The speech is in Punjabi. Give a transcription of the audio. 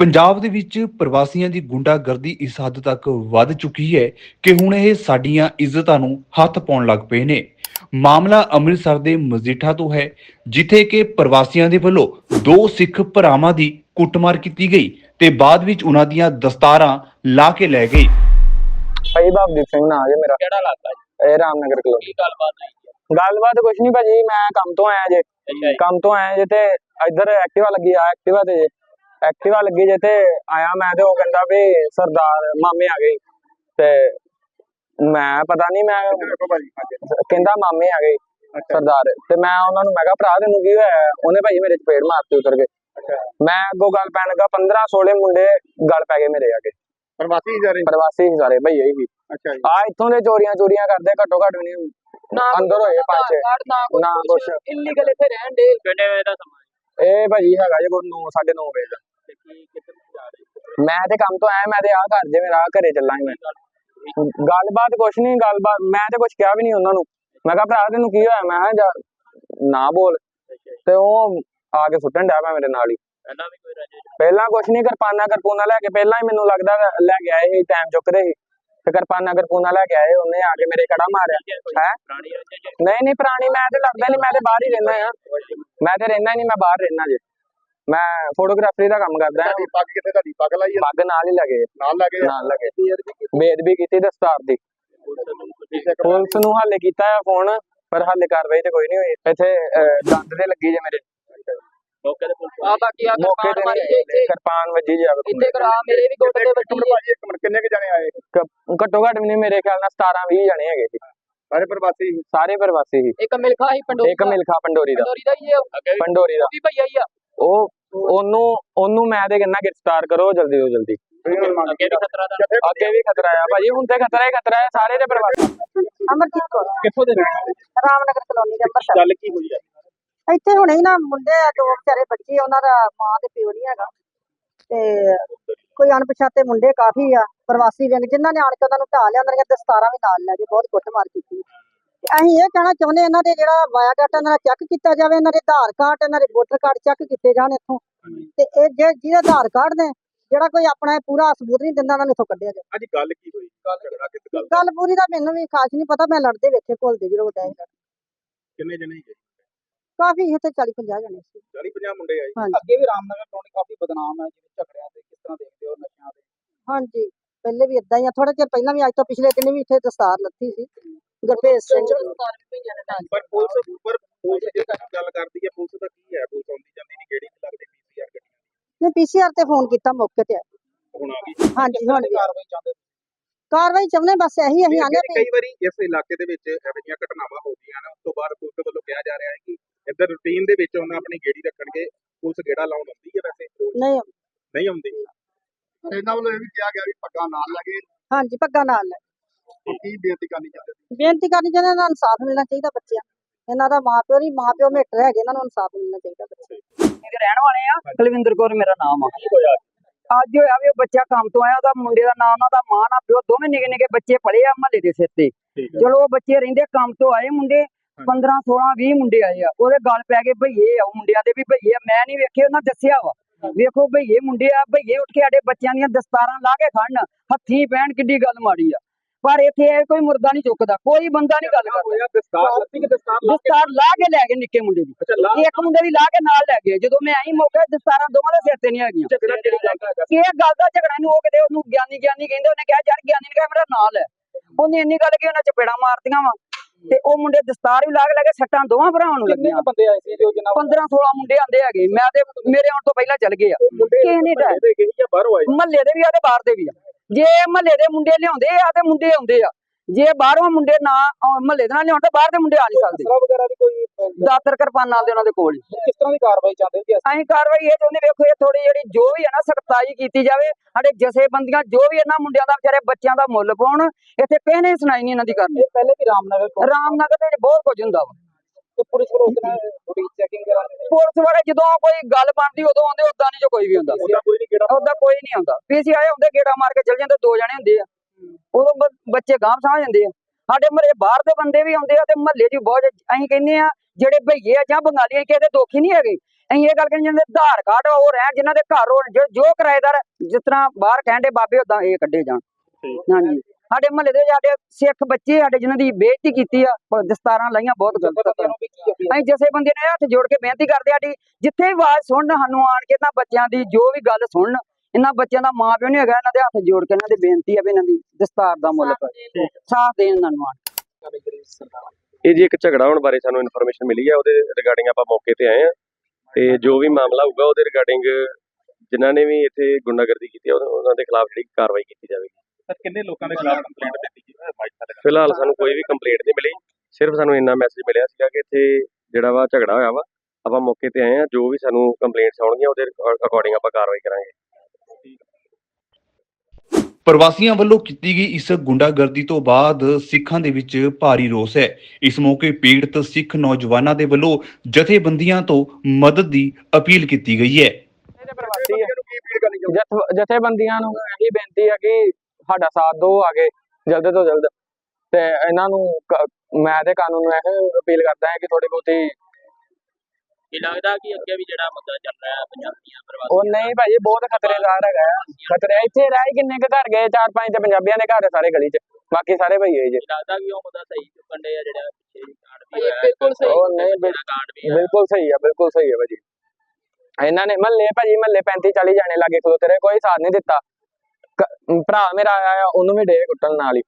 ਪੰਜਾਬ ਦੇ ਵਿੱਚ ਪ੍ਰਵਾਸੀਆਂ ਦੀ ਗੁੰਡਾਗਰਦੀ ਇਸ ਹੱਦ ਤੱਕ ਵੱਧ ਚੁੱਕੀ ਹੈ ਕਿ ਹੁਣ ਇਹ ਸਾਡੀਆਂ ਇੱਜ਼ਤਾਂ ਨੂੰ ਹੱਥ ਪਾਉਣ ਲੱਗ ਪਏ ਨੇ। ਮਾਮਲਾ ਅੰਮ੍ਰਿਤਸਰ ਦੇ ਮਜੀਠਾ ਤੋਂ ਹੈ ਜਿੱਥੇ ਕਿ ਪ੍ਰਵਾਸੀਆਂ ਦੇ ਵੱਲੋਂ ਦੋ ਸਿੱਖ ਭਰਾਵਾਂ ਦੀ ਕੁੱਟਮਾਰ ਕੀਤੀ ਗਈ ਤੇ ਬਾਅਦ ਵਿੱਚ ਉਹਨਾਂ ਦੀਆਂ ਦਸਤਾਰਾਂ ਲਾ ਕੇ ਲੈ ਗਏ। ਭਾਈ ਭਵਦੀਪ ਸਿੰਘ ਨਾਂ ਜੇ ਮੇਰਾ। ਕਿਹੜਾ ਇਲਾਕਾ ਜੀ? ਇਹ ਰਾਮਨਗਰ ਕਲੋਨੀ। ਗੱਲਬਾਤ ਹੋਈ ਹੈ? ਗੱਲਬਾਤ ਕੁਛ ਨਹੀਂ ਭਾਜੀ ਮੈਂ ਕੰਮ ਤੋਂ ਆਇਆ ਜੀ। ਕੰਮ ਤੋਂ ਆਇਆ ਜੇ ਤੇ ਇੱਧਰ ਐਕਟਿਵਾ ਲੱਗੀ ਆ ਐਕਟਿਵਾ ਤੇ ਐਕਟਿਵਾ ਲੱਗੀ ਜੇ ਤੇ ਆਇਆ ਮੈਂ ਤੇ ਉਹ ਕਹਿੰਦਾ ਵੀ ਸਰਦਾਰ ਮਾਮੇ ਆ ਗਏ। ਤੇ ਮੈਂ ਪਤਾ ਨਹੀਂ ਮੈਂ ਕਹਿੰਦਾ ਮਾਮੇ ਆ ਗਏ ਸਰਦਾਰ। ਤੇ ਮੈਂ ਉਹਨਾਂ ਨੂੰ ਮੈਂ ਕਿਹਾ ਭਰਾ ਤੈਨੂੰ ਕੀ ਹੋਇਆ? ਉਹਨੇ ਭਾਈ ਮੇਰੇ ਚਪੇੜ ਮਾਰਤੀ ਉਤਰ ਕੇ। ਮੈਂ ਅੱਗੋਂ ਗੱਲ ਪੈਣ ਲੱਗਾ 15 16 ਮੁੰਡੇ ਗੱਲ ਪੈ ਗਏ ਮੇਰੇ ਆ ਕੇ ਪ੍ਰਵਾਸੀ ਰਹੇ ਪ੍ਰਵਾਸੀ ਸੀ ਸਾਰੇ ਭਈਏ ਹੀ ਅੱਛਾ ਜੀ। ਆ ਇੱਥੋਂ ਦੇ ਚੋਰੀਆਂ ਚੋਰੀਆਂ ਕਰਦੇ ਘੱਟੋ ਘੱਟ ਵੀ ਨਹੀਂ ਨਾ ਅੰਦਰ ਹੋਏ ਪੰਜ। ਨਾ ਕੁਛ। ਇਲੀਗਲ ਇੱਥੇ ਰਹਿਣ ਦੇ। ਸਮਾਂ? ਇਹ ਭਾਜੀ ਹੈਗਾ ਜੇ ਕੋਈ 9 9:30 ਵਜੇ ਦਾ। ਕੀ ਕਿੱਥੇ ਨੂੰ ਜਾ ਰਹੇ ਮੈਂ ਤੇ ਕੰਮ ਤੋਂ ਆਇਆ ਮੈਂ ਤੇ ਆ ਘਰ ਜੇ ਮੇਰਾ ਘਰੇ ਚੱਲਾਂਗੇ ਮੈਂ। ਗੱਲਬਾਤ ਕੁਛ ਨਹੀਂ ਗੱਲਬਾਤ ਮੈਂ ਤੇ ਕੁਛ ਕਿਹਾ ਵੀ ਨਹੀਂ ਉਹਨਾਂ ਨੂੰ। ਮੈਂ ਕਿਹਾ ਭਰਾ ਤੈਨੂੰ ਕੀ ਹੋਇਆ? ਮੈਂ ਕਿਹਾ ਜਾ- ਨਾ ਬੋਲ। ਤੇ ਉਹ ਆ ਕੇ ਸੁੱਟਣ ਡਿਆ ਪਿਆ ਮੇਰੇ ਨਾਲ ਹੀ। ਪਹਿਲਾਂ ਵੀ ਕੋਈ ਰਜੇ ਪਹਿਲਾਂ ਕੁਛ ਨਹੀਂ ਕਿਰਪਾਨਾ ਕਿਰਪੂਨਾ ਲੈ ਕੇ ਪਹਿਲਾਂ ਹੀ ਮੈਨੂੰ ਲੱਗਦਾ ਵਾ ਲੈ ਕੇ ਆਏ ਸੀ ਟਾਈਮ ਚੁੱਕਦੇ ਸੀ। ਤੇ ਕਿਰਪਾਨਾ ਕਿਰਪੂਨਾ ਲੈ ਕੇ ਆਏ ਉਹਨੇ ਆ ਕੇ ਮੇਰੇ ਕੜਾ ਮਾਰਿਆ। ਹੈ ਪੁਰਾਣੀ ਰਜੇ ਜੇ? ਨਹੀਂ ਨਹੀਂ ਪੁਰਾਣੀ ਮੈਂ ਤੇ ਲੱਗਦਾ ਨਹੀਂ ਮੈਂ ਤੇ ਬਾਹਰ ਹੀ ਰਹਿਣਾ ਆ ਮੈਂ ਤੇ ਰਹਿਣਾ ਨਹੀਂ ਮੈਂ ਬਾਹਰ ਰਹਿਣਾ ਜੇ। ਮੈਂ ਫੋਟੋਗ੍ਰਾਫਰੀ ਦਾ ਕੰਮ ਕਰਦਾ ਹਾਂ। ਤੁਹਾਡੀ ਪੱਗ ਕਿੱਥੇ ਤੁਹਾਡੀ ਪੱਗ ਲਾਈ ਆ? ਪੱਗ ਨਾਲ ਹੀ ਲੱਗੇ। ਨਾਲ ਲੱਗੇ ਨਾਲ ਲੱਗੇ। ਬੇਅਦਬੀ ਕੀਤੀ? ਦਸਤਾਰ ਦੀ। ਪੁਲਿਸ ਨੂੰ ਹਾਲੇ ਕੀਤਾ ਆ ਫੋਨ ਪਰ ਹਾਲੇ ਕਾਰਵਾਈ ਤੇ ਕੋਈ ਨਹੀਂ ਹੋਈ। ਇੱਥੇ ਦੰਦ ਦੇ ਲੱਗੀ ਜੇ ਮੇਰੇ। ਮੌਕੇ ਤੇ ਪੁਲਿਸ ਆ ਬਾਕੀ ਆ ਮੌਕੇ ਕਿਰਪਾਨ ਮਾਰੀ ਤੇ ਜੇ ਇੱਥੇ ਕਿਰਪਾਨ ਵੱਜੀ ਜਾਵੇ ਇੱਥੇ ਕਰਾ ਮੇਰੇ ਵੀ ਗੁੱਟ ਦੇ ਇੱਕ ਮਿੰਟ ਵੱਜੀ ਭਾਜੀ ਇੱਕ ਮਿੰਟ ਕਿੰਨੇ ਕੁ ਜਣੇ ਆਏ? ਘੱਟੋ ਘੱਟ ਵੀ ਨਹੀਂ ਮੇਰੇ ਖਿਆਲ ਨਾਲ 17 20 ਜਣੇ ਹੈਗੇ ਸੀ ਸਾਰੇ ਪ੍ਰਵਾਸੀ ਸਾਰੇ ਪ੍ਰਵਾਸੀ ਸੀ ਇੱਕ ਮਿਲਖਾ ਹੀ ਪੰਡੋਰੀ ਇੱਕ ਮਿਲਖਾ ਪੰਡੋਰੀ ਦਾ। ਪੰਡੋਰੀ ਦਾ ਹੀ ਹੈ ਪੰਡੋਰੀ ਦਾ। ਵੀ ਭਈਆ ਹੀ ਆ। ਉਹ ਉਹਨੂੰ ਉਹਨੂੰ ਮੈਂ ਤੇ ਕਹਿੰਦਾ ਗ੍ਰਿਫਤਾਰ ਕਰੋ ਜਲਦੀ ਤੋਂ ਜਲਦੀ। ਅੱਗੇ ਵੀ ਖਤਰਾ ਦਾ ਅੱਗੇ ਵੀ ਖਤਰਾ ਆ। ਭਾਜੀ ਹੁਣ ਤੇ ਖਤਰਾ ਹੀ ਖਤਰਾ ਹੈ ਸਾਰੇ ਦੇ ਪ੍ਰਵਾਸੀ ਅਮਰਜੀਤ ਕੌਰ। ਕਿੱਥੋਂ ਦੇ ਰਹਿਣ ਵਾਲੇ ਰਾਮਨਗਰ ਕਲੋਨੀ ਦੇ ਅੰਮ੍ਰਿਤਸਰ। ਗੱਲ ਕੀ ਹੋਈ ਆ? ਇੱਥੇ ਹੁਣੇ ਹੀ ਨਾ ਮੁੰਡੇ ਆ ਦੋ ਵਿਚਾਰੇ ਬੱਚੇ ਉਹਨਾਂ ਦਾ ਮਾਂ ਤੇ ਪਿਓ ਨਹੀਂ ਹੈਗਾ। ਤੇ ਕੋਈ ਅਣਪਛਾਤੇ ਮੁੰਡੇ ਕਾਫੀ ਆ ਪ੍ਰਵਾਸੀ ਵਿੰਗ ਜਿਨ੍ਹਾਂ ਨੇ ਆਣ ਕੇ ਉਹਨਾਂ ਨੂੰ ਢਾ ਲਿਆ ਉਹਨਾਂ ਦੀਆਂ ਦਸਤਾਰਾਂ ਵੀ ਨਾਲ ਲੈ ਕੇ ਬਹੁਤ ਕੁੱਟਮਾਰ ਕੀਤੀ। ਅਸੀਂ ਇਹ ਕਹਿਣਾ ਚਾਹੁੰਦੇ ਇਹਨਾਂ ਦੇ ਜਿਹੜਾ ਵਾਇਆ ਡਾਟਾ ਇਹਨਾਂ ਦਾ ਚੈੱਕ ਕੀਤਾ ਜਾਵੇ ਇਹਨਾਂ ਦੇ ਆਧਾਰ ਕਾਰਡ ਇਹਨਾਂ ਦੇ ਵੋਟਰ ਕਾਰਡ ਚੈੱਕ ਕੀਤੇ ਜਾਣ ਇੱਥੋਂ। ਤੇ ਇਹ ਜੇ ਜਿਹਦੇ ਆਧਾਰ ਕਾਰਡ ਨੇ ਜਿਹੜਾ ਕੋਈ ਆਪਣਾ ਇਹ ਪੂਰਾ ਸਬੂਤ ਨਹੀਂ ਦਿੰਦਾ ਉਹਨਾਂ ਨੂੰ ਇੱਥੋਂ ਕੱਢਿਆ ਜਾਵੇ। ਅੱਜ ਗੱਲ ਕੀ ਹੋਈ? ਗੱਲ ਝਗੜਾ ਕਿਸ ਗੱਲ ਗੱਲ ਪੂਰੀ ਦਾ ਮੈਨੂੰ ਵੀ ਖਾਸ ਨਹੀਂ ਪਤਾ ਮੈਂ ਲੜਦੇ ਵੇਖੇ ਘੁਲਦੇ ਜਦੋਂ ਡੈ ਕਿੰਨੇ ਜਣੇ ਸੀਗੇ ਕਾਫੀ ਇੱਥੇ 40 50 ਜਣੇ ਸੀ। 40 50 ਮੁੰਡੇ ਆਏ? ਹਾਂਜੀ। ਅੱਗੇ ਵੀ ਰਾਮਨਗਰ ਕਲੋਨੀ ਕਾਫੀ ਬਦਨਾਮ ਹੈ ਜਿਵੇਂ ਝਗੜਿਆਂ ਤੇ ਕਿਸ ਤਰ੍ਹਾਂ ਦੇਖਦੇ ਹੋ ਨਸ਼ਿਆਂ ਦੇ? ਹਾਂਜੀ। ਪਹਿਲੇ ਵੀ ਇਦਾਂ ਹੀ ਆ ਥੋੜਾ ਚਿਰ ਪਹਿਲਾਂ ਵੀ ਅੱਜ ਤੋਂ ਪਿਛਲੇ ਦਿਨ ਵੀ ਇੱਥੇ ਦਸਤਾਰ ਲੱਥੀ ਸੀ। ਗੁਰਭੇਜ ਸਿੰਘ ਪਰ ਪੁਲਿਸ ਪਰ ਪੁਲਿਸ ਜੇ ਗੱਲ ਕਰਦੀ ਹੈ ਪੁਲਿਸ ਦਾ ਕੀ ਹੈ? ਪੁਲਿਸ ਆਉਂਦੀ ਜਾਂਦੀ ਨਹੀਂ ਕਿਹੜੀ ਲੱਗਦੀ ਪੀਸੀਆਰ ਗੱਡੀ ਨੇ ਪੀਸੀਆਰ ਤੇ ਫੋਨ ਕੀਤਾ ਮੌਕੇ ਤੇ ਆਏ। ਹੁਣ ਆ ਗਈ। ਹਾਂਜੀ ਹੁਣ ਵੀ। ਕਾਰਵਾਈ ਚਾਹੁੰਦੇ ਕਾਰਵਾਈ ਚਾਹੁੰਦੇ ਬਸ ਇਹੀ ਅਸੀਂ ਆਨੇ ਕਈ ਕਈ ਵਾਰੀ ਇਸ ਇਲਾਕੇ ਦੇ ਵਿੱਚ ਇਹੋ ਜਿਹੀਆਂ ਘਟਨਾਵਾਂ ਹੋ ਗਈਆਂ ਨੇ ਉਸ ਤੋਂ ਬਾਅਦ ਪੁਲਿਸ ਵੱਲੋਂ ਕਿਹਾ ਜਾ ਰਿਹਾ ਹੈ ਕਿ ਇੱਧਰ ਰੂਟੀਨ ਦੇ ਵਿੱਚ ਉਹਨਾਂ ਆਪਣੀ ਗੇੜੀ ਰੱਖਣਗੇ। ਪੁਲਿਸ ਗੇੜਾ ਲਾਉਣ ਆਉਂਦੀ ਹੈ ਵੈਸੇ? ਨਹੀਂ। ਨਹੀਂ ਆਉਂਦੀ। ਇਹਨਾਂ ਵੱਲੋਂ ਇਹ ਵੀ ਕਿਹਾ ਗਿਆ ਵੀ ਪੱਗਾਂ ਨਾਲ ਲੱਗੇ ਹਾਂਜੀ ਪੱਗਾਂ ਨਾਲ ਲੈ ਕੀ ਬੇਨਤੀ ਕਰਨੀ ਚਾਹੁੰਦੇ ਬੇਨਤੀ ਕਰਨੀ ਚਾਹੁੰਦੇ ਇਹਨਾਂ ਨੂੰ ਇਨਸਾਫ ਮਿਲਣਾ ਚਾਹੀਦਾ ਬੱਚਿਆਂ ਨੂੰ। ਇਹਨਾਂ ਦਾ ਮਾਪਿਓ ਨਹੀਂ ਮਾਪਿਓ ਮੇਟਰ ਹੈਗੇ ਇਹਨਾਂ ਨੂੰ ਇਨਸਾਫ ਮਿਲਣਾ ਚਾਹੀਦਾ ਬੱਚਿਆਂ ਨੂੰ। ਦੇ ਰਹਿਣ ਵਾਲੇ ਆ। ਕੁਲਵਿੰਦਰ ਕੌਰ ਮੇਰਾ ਨਾਮ ਆ। ਅੱਜ? ਹੋਇਆ ਵੀ ਉਹ ਬੱਚਾ ਕੰਮ ਤੋਂ ਆਇਆ ਉਹਦਾ ਮੁੰਡੇ ਦਾ ਨਾਮ ਉਹਨਾਂ ਦਾ ਮਾਂ ਨਾ ਪਿਓ ਦੋਵੇਂ ਨਿੱਕੇ ਨਿੱਕੇ ਬੱਚੇ ਪਲੇ ਆ ਮਹੱਲੇ ਦੇ ਸਿਰ ਤੇ। ਠੀਕ ਹੈ ਚਲੋ ਉਹ ਬੱਚੇ ਰਹਿੰਦੇ ਕੰਮ ਤੋਂ ਆਏ ਮੁੰਡੇ 15 16 20 ਮੁੰਡੇ ਆਏ ਆ। ਉਹਦੇ ਗੱਲ ਪੈ ਗਏ ਭਈਏ ਆ ਉਹ ਮੁੰਡਿਆਂ ਦੇ ਵੀ ਭਈਏ ਆ। ਮੈਂ ਨਹੀਂ ਵੇਖੇ ਉਹਨਾਂ ਦੱਸਿਆ ਵਾ। ਵੇਖੋ ਭਈਏ ਮੁੰਡੇ ਆ ਭਈਏ ਉੱਠ ਕੇ ਸਾਡੇ ਬੱਚਿਆਂ ਦੀਆਂ ਦਸਤਾਰਾਂ ਲਾ ਕੇ ਖੜਨ। ਹੱਥੀਂ ਪੈਣ ਕਿੱਡੀ ਗੱਲ ਮਾੜੀ ਆ। ਪਰ ਇੱਥੇ ਇਹ ਕੋਈ ਮੁਰਦਾ ਨਹੀਂ ਚੁੱਕਦਾ ਕੋਈ ਬੰਦਾ ਨਹੀਂ ਗੱਲ ਕਰਦਾ। ਦਸਤਾਰ ਲਾ ਕੇ? ਲਾ ਗਏ ਨਿੱਕੇ ਮੁੰਡੇ ਦੀ। ਇੱਕ ਮੁੰਡੇ ਦੀ ਲਾ ਕੇ ਨਾਲ ਲੈ ਗਏ। ਜਦੋਂ ਮੈਂ ਆਈ ਮੌਕੇ ਦਸਤਾਰਾਂ ਦੋਵਾਂ ਦੇ ਸਿਰ ਤੇ ਨਹੀਂ ਹੈਗੀਆਂ। ਇਹ ਗੱਲ ਦਾ ਝਗੜਾ ਨੂੰ ਉਹ ਕਿਤੇ ਉਹਨੂੰ ਗਿਆਨੀ ਗਿਆਨੀ ਕਹਿੰਦੇ ਉਹਨੇ ਕਿਹਾ ਯਾਰ ਗਿਆਨੀ ਨੇ ਕਿਹਾ ਮੇਰਾ ਨਾਂ ਲੈ ਉਹਨੇ ਇੰਨੀ ਗੱਲ ਕਿ ਉਹਨਾਂ ਚਪੇੜਾ ਮਾਰਤੀਆਂ ਵਾ। ਤੇ ਉਹ ਮੁੰਡੇ ਦਸਤਾਰ ਵੀ ਲਾ ਕੇ ਲੈ ਕੇ ਸੱਟਾਂ ਦੋਵਾਂ ਭਰਾਵਾਂ ਨੂੰ ਲੱਗੀਆਂ। ਬੰਦੇ ਆਏ ਸੀ ਜੋ ਜਨਾਬ 15 16 ਮੁੰਡੇ ਆਂਦੇ ਹੈਗੇ। ਮੈਂ ਤੇ ਮੇਰੇ ਆਉਣ ਤੋਂ ਪਹਿਲਾਂ ਚੱਲ ਗਏ ਆ। ਕਿਸੇ ਨੇ ਬਾਹਰੋਂ ਆਏ? ਮਹੱਲੇ ਦੇ ਵੀ ਆ ਤੇ ਬਾਹਰ ਦੇ ਵੀ ਆ। ਜੇ ਮਹੱਲੇ ਦੇ ਮੁੰਡੇ ਲਿਆਉਂਦੇ ਆ ਤੇ ਮੁੰਡੇ ਆਉਂਦੇ ਆ। ਜੇ ਬਾਹਰੋਂ ਮੁੰਡੇ ਨਾ ਮਹੱਲੇ ਦੇ ਨਾਲ ਲਿਆਉਣ ਤਾਂ ਬਾਹਰ ਦੇ ਮੁੰਡੇ ਆ ਨਹੀਂ ਸਕਦੇ। ਅਸਲਾ ਵਗੈਰਾ ਵੀ ਕੋਈ ਅਹ, ਦਾਤਰ ਕਿਰਪਾਨਾਂ ਦੇ ਉਹਨਾਂ ਦੇ ਕੋਲ ਕਿਸ ਤਰ੍ਹਾਂ ਦੀ ਕਾਰਵਾਈ ਚਾਹੁੰਦੇ ਜੀ ਅਸੀਂ? ਕਾਰਵਾਈ ਇਹ ਚਾਹੁੰਦੇ ਵੇਖੋ ਇਹ ਥੋੜੀ ਜਿਹੜੀ ਜੋ ਵੀ ਹੈ ਨਾ ਸਖਤਾਈ ਕੀਤੀ ਜਾਵੇ ਸਾਡੇ ਜਥੇਬੰਦੀਆਂ ਜੋ ਵੀ ਇਹਨਾਂ ਮੁੰਡਿਆਂ ਦਾ ਵਿਚਾਰੇ ਬੱਚਿਆਂ ਦਾ ਮੁੱਲ ਪਾਉਣ ਇੱਥੇ ਕਿਸੇ ਨੇ ਸੁਣਾਈ ਨਹੀਂ ਇਹਨਾਂ ਦੀ ਕਰਨੀ। ਪਹਿਲੇ ਵੀ ਰਾਮਨਗਰ ਰਾਮਨਗਰ ਦੇ ਵਿੱਚ ਬਹੁਤ ਕੁਝ ਹੁੰਦਾ ਵਾ। ਤੇ ਪੁਲਿਸ ਵੱਲੋਂ ਉਸ ਨਾਲ ਥੋੜੀ ਚੈਕਿੰਗ ਕਰਾਂਗੇ ਪੁਲਿਸ ਵਾਲੇ ਜਦੋਂ ਕੋਈ ਗੱਲ ਬਣਦੀ ਉਦੋਂ ਆਉਂਦੇ ਉਦਾਂ ਨਹੀਂ ਜੋ ਕੋਈ ਵੀ ਹੁੰਦਾ। ਉਹਦਾ ਕੋਈ ਨਹੀਂ ਕਿਹੜਾ ਉਦਾਂ ਕੋਈ ਨਹੀਂ ਆਉਂਦਾ। ਪੀਸੀਆਈ ਹੁੰਦੇ ਗੇੜਾ ਮਾਰ ਕੇ ਚਲ ਜਾਂਦੇ ਦੋ ਜਣੇ ਹੁੰਦੇ ਆ। ਉਦੋਂ ਬੱਚੇ ਗਾਂਹ ਸਮਝ ਜਾਂਦੇ ਆ। ਸਾਡੇ ਮਰੇ ਬਾਹਰ ਦੇ ਬੰਦੇ ਵੀ ਆਉਂਦੇ ਆ ਤੇ ਮਹੱਲੇ 'ਚ ਬਹੁਤ ਅਸੀਂ ਕਹਿੰਦੇ ਆ ਜਿਹੜੇ ਭਈਏ ਆ ਜਾਂ ਬੰਗਾਲੀ ਕਿਸੇ ਦੇ ਦੋਖੀ ਨਹੀਂ ਹੈਗੇ। ਅਸੀਂ ਇਹ ਗੱਲ ਕਹਿੰਦੇ ਜਿਹਨਾਂ ਦੇ ਆਧਾਰ ਕਾਰਡ ਉਹ ਰਹਿਣ ਜਿਨ੍ਹਾਂ ਦੇ ਘਰ ਹੋਣ ਜੋ- ਜੋ ਕਿਰਾਏਦਾਰ ਜਿਸ ਤਰ੍ਹਾਂ ਬਾਹਰ ਕਹਿੰਦੇ ਬਾਬੇ ਉਦਾਂ ਇਹ ਕੱਢੇ ਜਾਣ। ਹਾਂਜੀ। ਸਾਡੇ ਮਹੱਲੇ ਦੇ ਸਾਡੇ ਸਿੱਖ ਬੱਚੇ ਸਾਡੇ ਜਿਨ੍ਹਾਂ ਦੀ ਬੇਇੱਜ਼ਤੀ ਕੀਤੀ ਆ ਦਸਤਾਰਾਂ ਲਾਈਆਂ ਬਹੁਤ ਗਲਤ ਆ। ਅਸੀਂ ਜਿਸੇ ਬੰਦੇ ਨੇ ਹੱਥ ਜੋੜ ਕੇ ਬੇਨਤੀ ਕਰਦੇ ਆ ਸਾਡੀ ਜਿੱਥੇ ਵੀ ਆਵਾਜ਼ ਸੁਣਨ ਸਾਨੂੰ ਆਣ ਕੇ ਇਹਨਾਂ ਬੱਚਿਆਂ ਦੀ ਜੋ ਵੀ ਗੱਲ ਸੁਣਨ ਇਹਨਾਂ ਬੱਚਿਆਂ ਦਾ ਮਾਂ ਪਿਓ ਨਹੀਂ ਹੈਗਾ ਇਹਨਾਂ ਦੇ ਹੱਥ ਜੋੜ ਕੇ ਇਹਨਾਂ ਦੀ ਬੇਨਤੀ ਆ ਵੀ ਇਹਨਾਂ ਦੀ ਦਸਤਾਰ ਦਾ ਮੁੱਲ ਪਾਓ ਸਾਥ ਦੇਣ ਇਹਨਾਂ ਨੂੰ ਆਣ ਇਹ ਜੀ ਇੱਕ ਝਗੜਾ ਹੋਣ ਬਾਰੇ ਸਾਨੂੰ ਇਨਫੋਰਮੇਸ਼ਨ ਮਿਲੀ ਹੈ ਉਹਦੇ ਰਿਗਾਰਡਿੰਗ ਆਪਾਂ ਮੌਕੇ ਤੇ ਆਏ ਆ। ਤੇ ਜੋ ਵੀ ਮਾਮਲਾ ਹੋਊਗਾ ਉਹਦੇ ਰਿਗਾਰਡਿੰਗ ਜਿਨ੍ਹਾਂ ਨੇ ਵੀ ਇੱਥੇ ਗੁੰਡਾਗਰਦੀ ਕੀਤੀ ਉਹਨਾਂ ਦੇ ਖਿਲਾਫ ਜਿਹੜੀ ਕਾਰਵਾਈ ਕੀਤੀ ਜਾਵੇਗੀ। ਸਰ ਕਿੰਨੇ ਲੋਕਾਂ ਦੇ ਖਿਲਾਫ ਕੰਪਲੇਂਟ ਦਿੱਤੀ ਗਈ? ਹੈ ਮਾਈਕ ਸਾਡੇ ਫਿਲਹਾਲ ਸਾਨੂੰ ਕੋਈ ਵੀ ਕੰਪਲੇਂਟ ਨਹੀਂ ਮਿਲੀ। ਸਿਰਫ ਸਾਨੂੰ ਇੰਨਾ ਮੈਸੇਜ ਮਿਲਿਆ ਸੀਗਾ ਕਿ ਇੱਥੇ ਜਿਹੜਾ ਵਾ ਝਗੜਾ ਹੋਇਆ ਵਾ ਆਪਾਂ ਮੌਕੇ ਤੇ ਆਏ ਆ ਜੋ ਵੀ ਸਾਨੂੰ ਕੰਪਲੇਂਟਸ ਆਉਣਗੀਆਂ ਉਹਦੇ ਅਕੋਰਡਿੰਗ ਆਪਾਂ ਕਾਰਵਾਈ ਕਰਾਂਗੇ। ਪ੍ਰਵਾਸੀਆਂ ਵੱਲੋਂ ਕੀਤੀ ਗਈ ਇਸ ਗੁੰਡਾਗਰਦੀ ਤੋਂ ਬਾਅਦ ਸਿੱਖਾਂ ਦੇ ਵਿੱਚ ਭਾਰੀ ਰੋਸ ਹੈ। ਇਸ ਮੌਕੇ ਪੀੜਤ ਸਿੱਖ ਨੌਜਵਾਨਾਂ ਦੇ ਵੱਲੋਂ ਜਥੇਬੰਦੀਆਂ ਤੋਂ ਮਦਦ ਦੀ ਅਪੀਲ ਕੀਤੀ ਗਈ ਹੈ। ਜਥੇਬੰਦੀਆਂ ਨੂੰ ਇਹੀ ਬੇਨਤੀ ਹੈ ਕਿ ਸਾਡਾ ਸਾਥ ਦਿਓ ਆਗੇ ਜਲਦ ਤੋਂ ਜਲਦ। ਤੇ ਇਹਨਾਂ ਨੂੰ ਕ- ਮੈਂ ਤੇ ਕਾਨੂੰਨ ਨੂੰ ਇਹ ਅਪੀਲ ਕਰਦਾ ਹਾਂ ਕਿ ਥੋੜੀ ਬਹੁਤੀ ਕੀ ਲੱਗਦਾ ਕਿ ਅੱਗੇ ਵੀ ਜਿਹੜਾ ਮੁੱਦਾ ਚੱਲ ਰਿਹਾ ਹੈ ਪੰਜਾਬੀਆਂ ਉਹ ਪ੍ਰਵਾਸੀਆਂ ਨਹੀਂ ਭਾਜੀ ਬਹੁਤ ਖਤਰੇਦਾਰ ਹੈਗਾ। ਖਤਰੇ ਇੱਥੇ ਰਹਿ ਹੀ ਕਿੰਨੇ ਕੁ ਘਰ ਗਏ ਚਾਰ ਪੰਜ ਤੇ ਪੰਜਾਬੀਆਂ ਦੇ ਘਰ ਸਾਰੇ ਗਲੀ 'ਚ। ਬਾਕੀ ਸਾਰੇ ਭਈਏ ਜੇ। ਕੀ ਲੱਗਦਾ ਕਿ ਉਹ ਮੁੱਦਾ ਸਹੀ ਚੁੱਕਣ ਦੇ ਆ ਜਿਹੜਾ ਪਿੱਛੇ ਭਾਈ, ਬਿਲਕੁਲ ਸਹੀ। ਉਹ ਨਹੀਂ ਹੈ ਬਿਲਕੁਲ ਸਹੀ ਆ ਬਿਲਕੁਲ ਸਹੀ ਆ ਭਾਜੀ। ਇਹਨਾਂ ਨੇ ਮਹੱਲੇ ਭਾਜੀ ਮਹੱਲੇ 35 40 ਜਾਣੇ ਲਾਗੇ ਖਲੋਤੇ ਰਹੇ ਕੋਈ ਸਾਥ ਨਹੀਂ ਦਿੱਤਾ। ਭਰਾ ਮੇਰਾ ਆਇਆ ਆ ਉਹਨੂੰ ਵੀ ਡੇ ਕੁੱਟਣ ਨਾਲ ਹੀ।